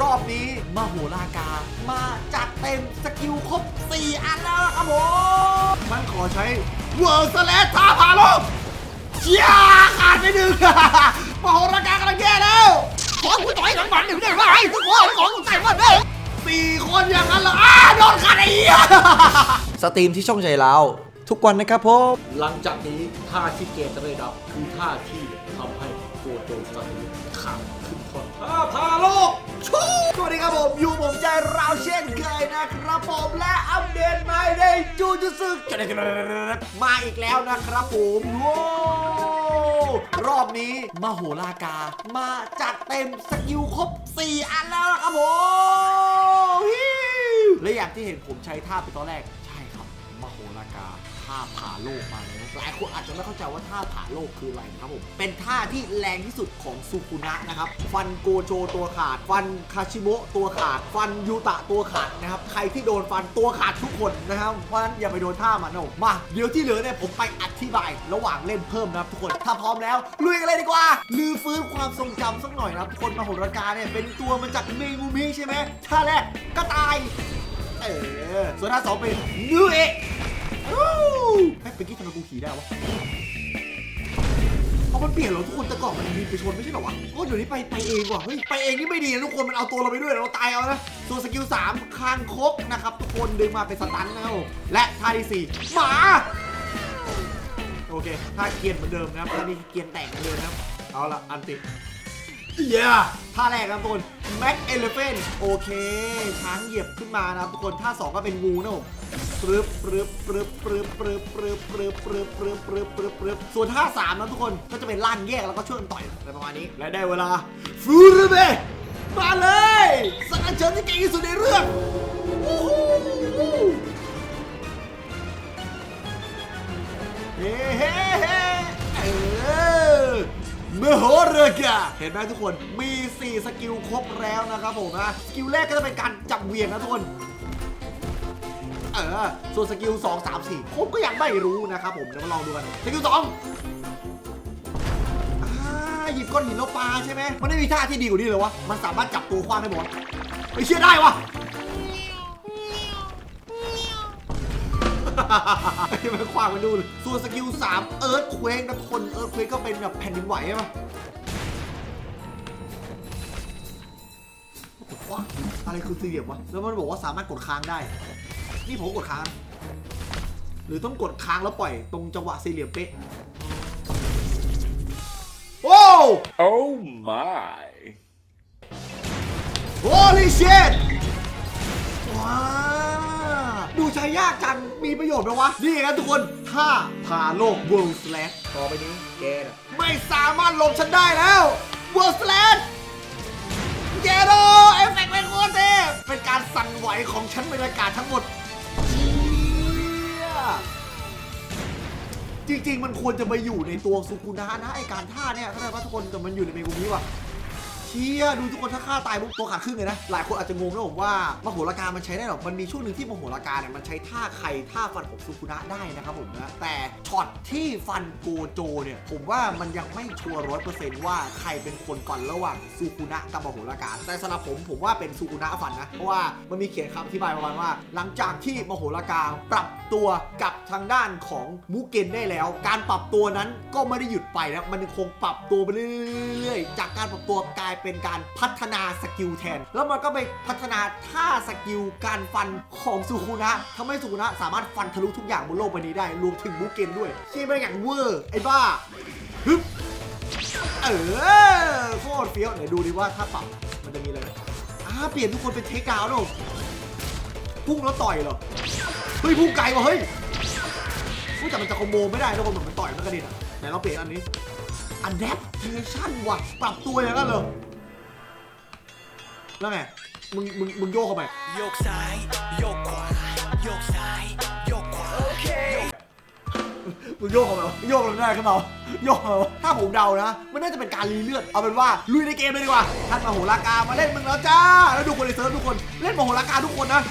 รอบนี้มโหฬารการมาจัดเต็มสกิลครบ 4 อันแล้วครับผม มันขอใช้เวิร์สแลชท่าพาโลกเชียขาดไปหนึ่งมโหฬารการกำลังแย่แล้วของกูต่อยหลังมันหรือไงวะไอ้ทุกคนของกูใส่หมดเลยสี่คนอย่างนั้นเหรออ้าโดนขาดไอ้เหี้ยสตรีมที่ช่องใจเราทุกวันนะครับผมหลังจากนี้ท่าที่เกมจะได้รับคือท่าที่ทำให้โกโจสันขาดขึ้นทนท่าพาโลก ชูสวัสดีครับผมอยู่ผมใจเราเช่นเคยนะครับผมและอัปเดตใหม่ในจูจูซึมาอีกแล้วนะครับผมโว้รอบนี้มาโหฬากา มาจัดเต็มสกิลครบ 4 อันแล้วนะครับผมและอย่างที่เห็นผมใช้ท่าไปตอนแรกใช่ครับมโหฬากาท่าผ่าโลกมาแล้วหลายคนอาจจะไม่เข้าใจว่าท่าผ่าโลกคืออะไรนะครับผมเป็นท่าที่แรงที่สุดของซูคุนะนะครับฟันโกโจตัวขาด ฟันคาชิโมะตัวขาด ฟันยูตะตัวขาดนะครับใครที่โดนฟันตัวขาดทุกคนนะครับเพราะฉะนั้นอย่าไปโดนท่ามันนะผมมาเดี๋ยวที่เหลือเนี่ยผมไปอธิบาย ระหว่างเล่นเพิ่มนะครับทุกคนถ้าพร้อมแล้วลุยกันเลยดีกว่าลือฟื้นความทรงจำสักหน่อยนะครับทุกคนมโหฬาการเนี่ยเป็นตัวมาจากเมงูมิใช่ไหมท่าแรกก็ตายเออส่วนท่าสองเป็นนูเอะ วู้เฮ้ยเมื่อกี้ทำไมกูขี่ได้วะเอามันเปลี่ยนเหรอทุกคนแต่ก่อนมันมีไปชนไม่ใช่เหรอวะโอ้เดี๋ยวนี้ไปไปเองว่ะเฮ้ยไปเองนี่ไม่ดีนะทุกคนมันเอาตัวเราไปด้วยเราตายเอานะส่วนสกิล3คางคกนะครับทุกคนดึงมาเป็นสตันนะครับและท่าที่สี่หมาโอเคท่าเกียนเหมือนเดิมนะครับท่านี้เกียนแตกเหมือนเดิมนะครับเอาละอันติเย้ท่าแรกนะทุกคนแม็กเอลเฟนโอเคช้างเหยียบขึ้นมานะทุกคนท่าสองก็เป็นงูนะผม ปรึบปรึบปรึบปรึบปรึบปรึบปรึบปรึบปรึบปรึบปรึบปรึบส่วนท่าสามนะทุกคนก็จะเป็นลั่นแยกแล้วก็ช่วยกันต่อยอะไรประมาณนี้ และได้เวลาฟูรุเบะมาเลยสักเชิญที่เก่งที่สุดในเรื่องเฮ้เฮ้เฮ้เออเมโหเรือกะเห็นไหมทุกคนมี 4 สกิลครบแล้วนะครับผมนะ สกิลแรกก็จะเป็นการจับเวียงนะทุกคน ออ ส่วนสกิล 2 3 4 ผมก็ยังไม่รู้นะครับผม เดี๋ยวมาลองดูกัน สกิล2อ่าหยิบก้อนหินแล้วปลาใช่ไหม มันไม่มีท่าที่ดีกว่านี้เลยวะ มันสามารถจับตัวคว้างได้หมดไอ้เชื่อได้วะไอ้มันคว้างมันดูเลยส่วนสกิล3เอิร์ธเควกนะทุกคนเอิร์ธเควกก็เป็นแบบแผ่นดินไหวใช่ปะกดคว้างอะไรคือสี่เหลี่ยมวะ แล้วมันบอกว่าสามารถกดค้างได้ นี่ผมกดค้าง หรือต้องกดค้างแล้วปล่อยตรงจังหวะสี่เหลี่ยมเป๊ะโอ้ Oh my. Holy shit ว้าดูใช้ยากจัง มีประโยชน์ไหมวะ นี่ครับทุกคนถ้าพาโลก World Slash ต่อไปนี้แกน่ะไม่สามารถหลบฉันได้แล้ว World Slash เจโดเอฟเฟกต์เป็นโคตรเทพเป็นการสั่นไหวของชั้นบรรยากาศทั้งหมดเชี่ย จริงๆ มันควรจะไปอยู่ในตัวสุกุนะนะไอการท่าเนี่ยเข้าใจป่ะทุกคนแต่มันอยู่ในเมกูมิว่ะ เชี่ยดูทุกคนถ้าฆ่าตายปุ๊บตัวขาดครึ่งเลยนะ หลายคนอาจจะงงนะผมว่ามโหฬารการมันใช้ได้หรอ มันมีช่วงหนึ่งที่มโหฬารการเนี่ยมันใช้ท่าไข่ท่าฟันของซูคุนะได้นะครับผมนะ แต่ช็อตที่ฟันโกโจเนี่ยผมว่ามันยังไม่ชัวร์ร้อยเปอร์เซนต์ว่าใครเป็นคนฟันระหว่างซูคุนะกับมโหฬารการ แต่สำหรับผมผมว่าเป็นซูคุนะฟันนะ เพราะว่ามันมีเขียนคำอธิบายประมาณว่า หลังจากที่มโหฬารการปรับตัวกับทางด้านของมูเกนได้แล้ว การปรับตัวนั้นก็ไม่ได้หยุดไปนะ มันคงปรับตัวไปเรื่อยๆ จากการปรับตัวกลายเป็นการพัฒนาสกิลแทน แล้วมันก็ไปพัฒนาท่าสกิลการฟันของสุคุนะทำให้สุคุนะสามารถฟันทะลุทุกอย่างบนโลกใบนี้ได้ รวมถึงมูเกนด้วยเชี่ยเป็นอย่างเวอร์ ไอ้บ้าฮึบเออโคตรเฟี้ยวไหนดูดิว่าถ้าปรับมันจะมีอะไรอ่าเปลี่ยนทุกคนเป็นเทคดาวน์นะพุ่งแล้วต่อยเหรอเฮ้ยพุ่งไกลว่ะเฮ้ยพูดแต่มันจะคอมโบไม่ได้ทุกคนเหมือนมันต่อยมันกระเด็นอะไหนเราเปลี่ยนอันนี้ adaptation ว่ะปรับตัวอย่างนั้นเหรอ แล้วไง มึง มึง มึงโยกเข้าไป โยกซ้าย โยกขวา โยกซ้าย โยกขวา โอเค มึงโยกเข้าไปวะโยกลงได้ขึ้นมาโยกเข้าไปวะถ้าผมเดานะ มันน่าจะเป็นการรีเลือด เอาเป็นว่าลุยในเกมเลยดีกว่า ท่านมโหฬารกามาเล่นมึงแล้วจ้า แล้วดูคนในเซิร์ฟทุกคน เล่นมโหฬารกาทุกคนนะ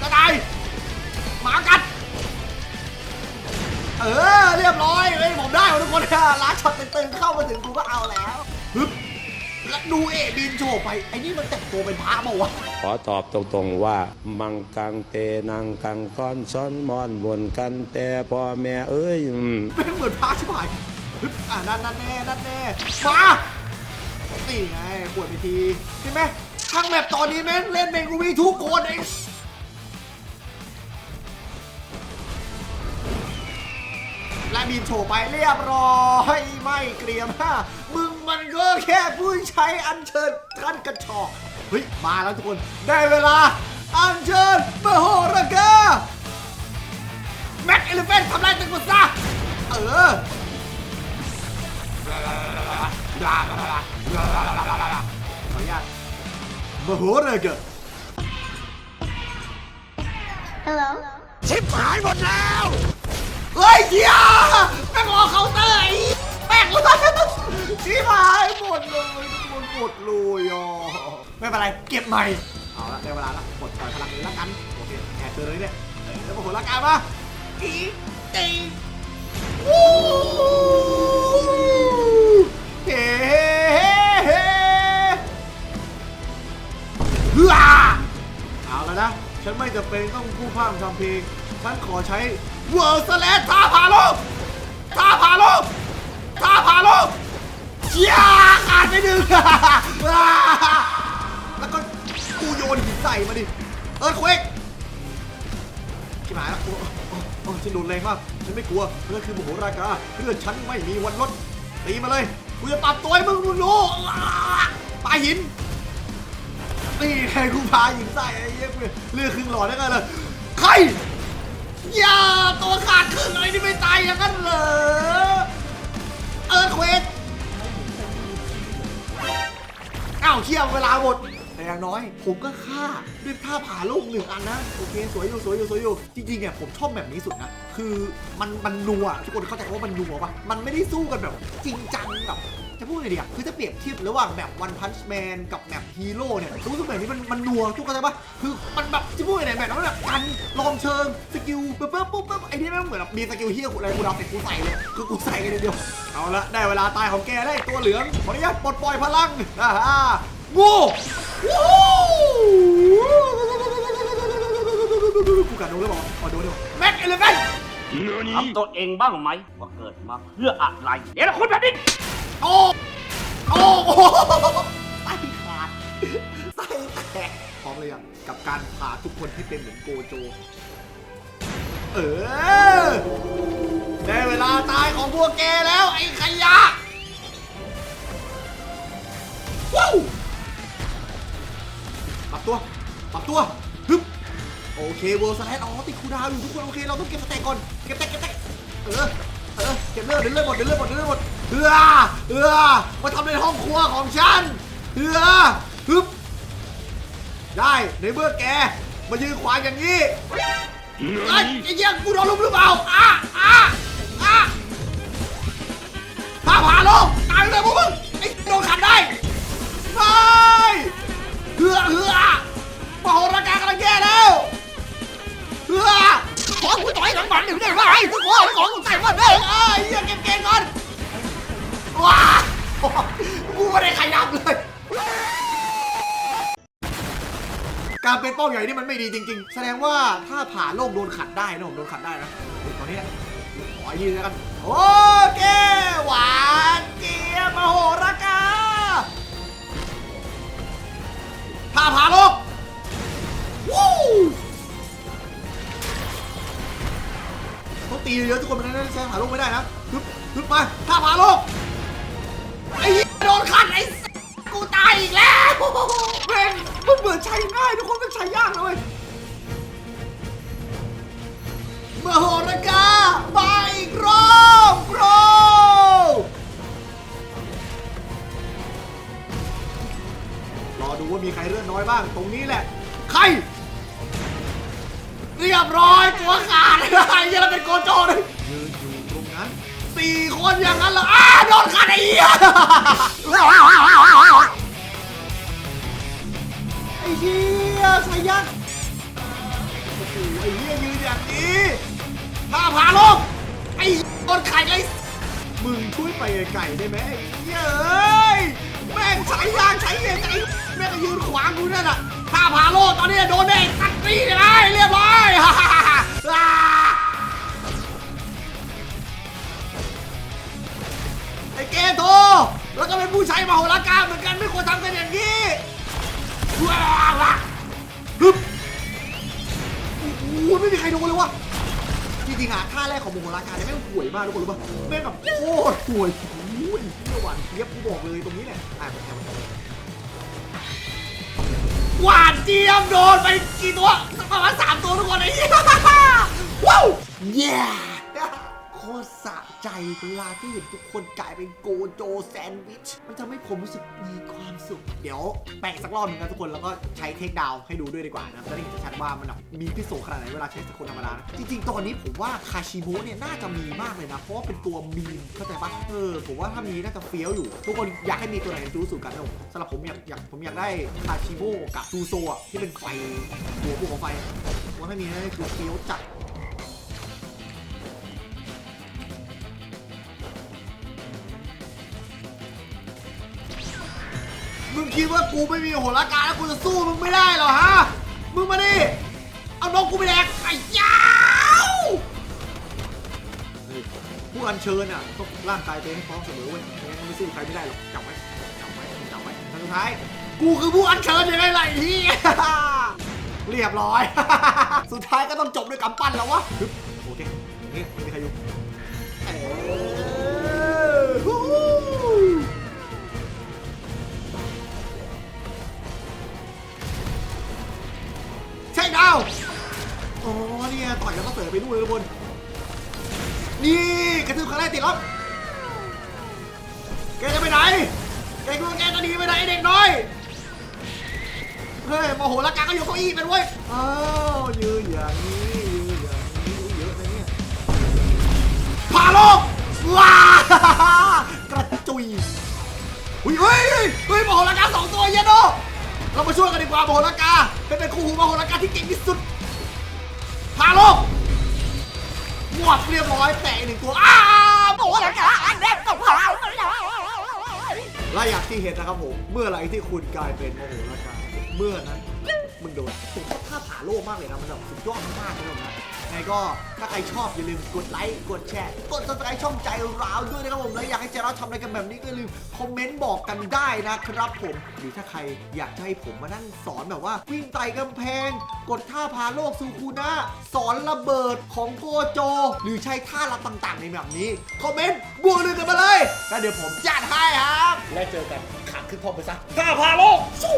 จะตายหมากัด เออ เรียบร้อยเฮ้ยผมได้หมดทุกคนล้าช็อตตึงๆเข้ามาถึงกูก็เอาแล้วฮึบ แล้วดูเอบินโชว์ไป ไอ้นี่มันแต่งตัวเป็นพระเปล่าวะ ขอตอบตรงๆว่า มังกังเตนังกังก้อนซ้อนมอนบนกันแต่พ่อแม่เอ้ยอืมเป็นเหมือนพระชิบหายฮึบอ่านั่นนั่นแน่นั่นแน่มานี่ไงปวดไปทีเห็นไหมทั้งแบบตอนนี้แม่งเล่นเมกูวีทุกคนไอ้และบีมโชว์ไปเรียบร้อย ไม่เกรียมฮะมึง มันก็แค่ผู้ใช้อัญเชิญท่านกระชอกเฮ้ย มาแล้วทุกคน ได้เวลา อัญเชิญมโหระกาแม็กเอลิเฟนทำลายตึกหมดซะเออขออนุญาตมโหระกา Hello. ชิบหายหมดแล้ว เฮ้ยเฮียแม่งรอเคาน์เตอร์ไอ้แม่งเลย ชิบหายหมดเลยหมดหมดเลยอะไม่เป็นไร เก็บใหม่ เอาละได้เวลาละกดปล่อยพลังเลยละกัน โอเคแอบเจอเลยเนี่ยแล้วมาหัวละกันมาอีตีวู้เฮ้เฮ้เฮ้อเอาแล้วนะ ฉันไม่จำเป็นต้องพูดพร่ำทำเพลง ฉันขอใช้เวิร์สแลชท่าผ่าโลกท่าผ่าโลกท่าผ่าโลก เชี่ยขาดไปหนึ่งแล้วก็กูโยนหินใส่มาดิ เออเควกชิบหายแล้วโอ้โอ้ฉันโดนแรงมาก ฉันไม่กลัวเพื่อนคือโมโหรากาเพื่อฉันไม่มีวันลดตีมาเลย กูจะปรับตัวให้มึงมึงรู้ปาหินนี่ไงกูพาหญิงใส่ไอ้เหี้ยเลือกครึ่งหลอดได้ไงเลยใครอย่าตัวขาดครึ่งอะไรนี่ไม่ตายอย่างนั้นเหรอเออเควสาวเที่ยวเวลาหมดแต่อย่างน้อย ผมก็ฆ่าด้วยท่าผ่าโลกหนึ่งอันนะ โอเค สวยอยู่สวยอยู่สวยอยู่ จริงๆเนี่ยผมชอบแบบนี้สุดนะ คือมันมันนัวทุกคนเข้าใจว่ามันนัวปะมันไม่ได้สู้กันแบบจริงจังแบบ จะพูดไงดีอะคือถ้าเปรียบเทียบระหว่างแบบ One Punch Man กับแบบฮีโร่เนี่ยรู้สึกแบบนี้มันมันนัวทุกคนเข้าใจปะคือมันแบบจะพูดยังไงแบบนั้นมันแบบกันลองเชิงสกิลปุ๊บปุ๊บปุ๊บปุ๊บไอ้นี่แม่งเหมือนแบบมีสกิลเฮียอะไรกูดับเสร็จกูใส่เลยคือกูใส่กันเดียวเอาละได้เวลาตายของแกแล้วไอ้ตัวเหลืองขออนุญาตปลดปล่อยพลังอ่าฮ่างูวู้กูกัดโดนแล้วบอกอ๋อโดนเดียวแม็กเอเลเวนถามตัวเองบ้างไหมว่าเกิดมาเพื่ออะไรเดี๋ยวคุณแบบนี้ โอ้โอ้โอ้ไส้ขาดไส้แตกพร้อมเลยยังกับการพาทุกคนให้เป็นเหมือนโกโจ เออได้เวลาตายของพวกแกแล้วไอ้ขยะว้าวปรับตัวปรับตัวฮึบโอเคเวิร์ลสแลนอ๋อติดคูดาวอยู่ทุกคนโอเคเราต้องเก็บสแต็กก่อนเก็บสแต็กเก็บสแต็กเออเออเก็บเลือดเดี๋ยวเลือดหมดเดี๋ยวเลือดหมดเดี๋ยวเลือดหมด เอือเอือมาทำในห้องครัวของฉันเอือฮึบได้ในเมื่อแกมายืนขวางอย่างนี้ไอ้ไอ้เหี้ยกูโดนลุมหรือเปล่าอะอะอะพาผ่าลงตายเลยพวกมึงไอ้โดนขัดได้ไม่เหือเหือมโหรากากำลังแย่แล้วเหือขอกูต่อยหลังบันเดี๋ยวได้ไหมทุกคนของใส่หมดเลยเอ้ยเหี้ยเก็บเกงก่อน ว้ากูไม่ได้ขยับเลย การเป็นเป้าใหญ่นี่มันไม่ดีจริง ๆ แสดงว่าถ้าผ่าโลกโดนขัดได้นะผมโดนขัดได้นะตอนนี้ขอยืนแล้วกัน โอเค หวานเจี๊ยบมโหระกาผ่าผ่าโลกวู้ต้องตีเยอะทุกคนมันนั้นใช้ผ่าโลกไม่ได้นะฮึบฮึบมาผ่าผ่าโลก ไอ้โดนขัดไอ้กูตายอีกแล้วแม่งมันเหมือนใช้ง่ายทุกคนมันใช้ยากนะเว้ยมโหระกามาอีกรอบโปรรอดูว่ามีใครเลื่อนน้อยบ้าง ตรงนี้แหละ ใคร เรียบร้อยตัวขาดอ้เหี้ยังเป็นโกโจเลยยืนอยู่ สี่คนอย่างนั้นเหรออ้าโดนขาดไอ้เหี้ยไอ้เหี้ยใส่ยักษ์โอ้โหไอ้เหี้ยยืนอย่างนี้พาพาลงไอ้โดนไข่เลยมึงช่วยไปไกลๆได้ไหมไอ้เหี้ยเอ้ยแม่งใช้ยางใช้เย็นไอ้แม่งก็ยืนขวางกูนั่นน่ะถ้าพาโลตอนนี้โดนเด็กตัดตีเลยเรียบร้อยฮ่าฮ่าฮ่า เกโทแล้วก็เป็นผู้ใช้มโหฬารกาเหมือนกันไม่ควรทำกันอย่างนี้ว้าวฮึบโอ้ไม่มีใครโดนเลยวะจริงๆอะท่าแรกของมโหราการเนี่ยแม่งห่วยมากทุกคนรู้ป่ะแม่งแบบโคตรห่วยโอ้ยเที่ยวานเทียบกูบอกเลยตรงนี้แหละอะแค่หวานเจี๊ยบโดนไปกี่ตัวประมาณสามตัวทุกคนไอ้เหี้ยว้าวเย้โคตรสะ ใจเวลาที่เห็นทุกคนกลายเป็นโกโจแซนด์วิช มันทำให้ผมรู้สึกมีความสุข เดี๋ยวแปะสักรอบหนึ่งนะทุกคนแล้วก็ใช้เทคดาวให้ดูด้วยดีกว่านะจะได้เห็นชัดว่ามันแบบมีพิโสขนาดไหนเวลาใช้สกุลธรรมดานะจริงๆ ตอนนี้ผมว่าคาชิโมะเนี่ยน่าจะมีมากเลยนะ เพราะว่าเป็นตัวมีมเข้าใจปะเออผมว่าถ้ามีน่าจะเฟี้ยวอยู่ ทุกคนอยากให้มีตัวไหนจูสูกันนะผมสำหรับผมอยากอยากผมอยากได้คาชิโมะกับจูโซะที่เป็นไฟหัวภูเขาไฟว่าถ้ามีน่าจะคือเฟี้ยวจัด คิดว่ากูไม่มีโหราการแล้วกูจะสู้มึงไม่ได้เหรอฮะ มึงมาดิ เอานกกูไปแดกไอ้ยาวเฮ้ยผู้อัญเชิญอะต้องร่างกายตัวเองให้พร้อมเสมอเว้ยไม่งั้นมึงไม่สู้ใครไม่ได้หรอกจำไว้จำไว้จำไว้ครั้งสุดท้าย กูคือผู้อัญเชิญยังไงล่ะไอ้ที่เรียบร้อย สุดท้ายก็ต้องจบด้วยกำปั้นแล้ววะโอเคอย่างนี้ไม่มีใครอยู่ ต่อยแล้วก็เสยไปด้วยทุกคนนี่กระทืบครั้งแรกติดล็อกแกจะไปไหนแกกลัวแกจะหนีไปไหนเด็กน้อยเฮ้ยโมโหละกาก็อยู่เก้าอี้เป็นเว้ยอ้าวยืนอย่างนี้ยืนอย่างนี้อุ๊ยเยอะนะเนี่ยพาโลกว้ากระจุยอุ้ยเฮ้ยเฮ้ยโมโหละกาสองตัวเย็นโอเรามาช่วยกันดีกว่าโมโหลากาเป็นเป็นคู่หูโมโหลากาที่เก่งที่สุดพาโลก หมวดเรียบร้อยแตะอีกหนึ่งตัวอ้าวโมโหลากอันแรกต้องพาและอย่างที่เห็นนะครับผม เมื่อไรที่คุณกลายเป็นโมโหลากาเมื่อนั้นมึงโดนผมชอบท่าผาโลกมากเลยนะมันแบบสุดยอดมากๆเลยนะ ไงก็ถ้าใครชอบอย่าลืมกดไลค์กดแชร์กด subscribe ช่องใจร้าวด้วยนะครับผมและอยากให้ใจร้าวทำอะไรกันแบบนี้ก็อย่าลืมคอมเมนต์บอกกันได้นะครับผมหรือถ้าใครอยากจะให้ผมมานั่งสอนแบบว่าวิ่งไต่กำแพง กดท่าพาโลกซูคูนะสอนระเบิดของโกโจ หรือใช้ท่าลับต่างๆ ในแบบนี้คอมเมนต์บวกหนึ่งกันมาเลยแล้วเดี๋ยวผมจัดให้ครับและเจอกันขาขึ้นพร้อมไปซะท่าพาโลกสู้